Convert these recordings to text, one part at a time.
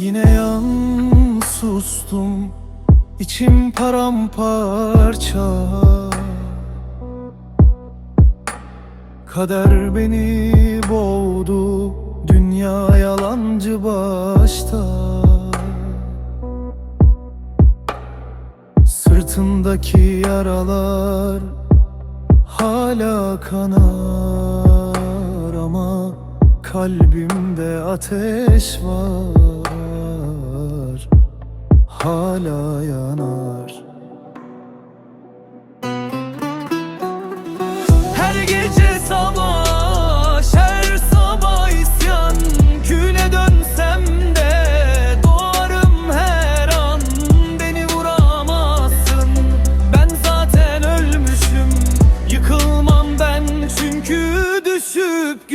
Yine yan sustum içim paramparça. Kader beni boğdu Dünya yalancı başta. Sırtındaki yaralar Hala kanar Kalbimde ateş var. Hala yanar. Her gece savaş, her sabah isyan. Küle dönsem de doğarım her an. Ben zaten ölmüşüm. Yıkılmam ben çünkü düşüp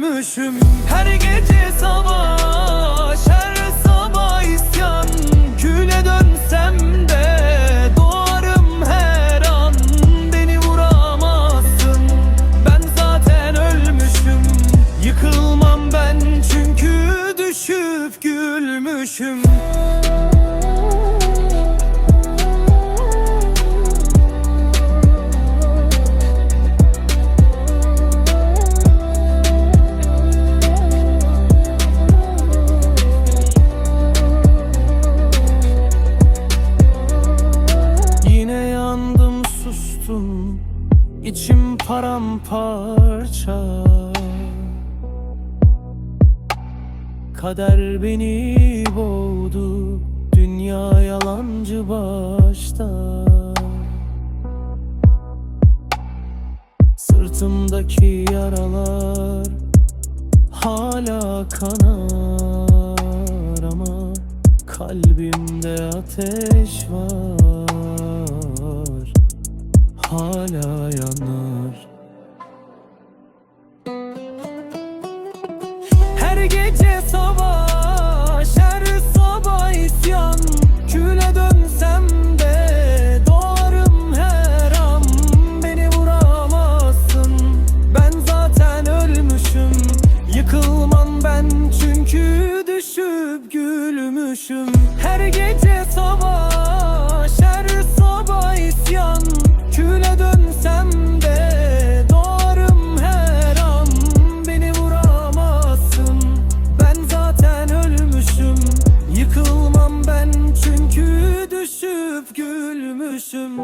gülmüşüm Her gece savaş, her sabah isyan. Küle dönsem de doğarım her an. Beni vuramazsın, ben zaten ölmüşüm. Yıkılmam ben çünkü düşüp gülmüşüm içim paramparça. Kader beni boğdu Dünya yalancı başta. Sırtımdaki yaralar Hala kanar ama Kalbimde ateş var Hala yanar Her gece savaş, her sabah isyan. Küle dönsem de doğarım her an. Beni vuramazsın, ben zaten ölmüşüm. Yıkılmam ben çünkü düşüp gülmüşüm. Her gece savaş, dönsem de doğarım her an. Beni vuramazsın, ben zaten ölmüşüm. Yıkılmam ben çünkü düşüp gülmüşüm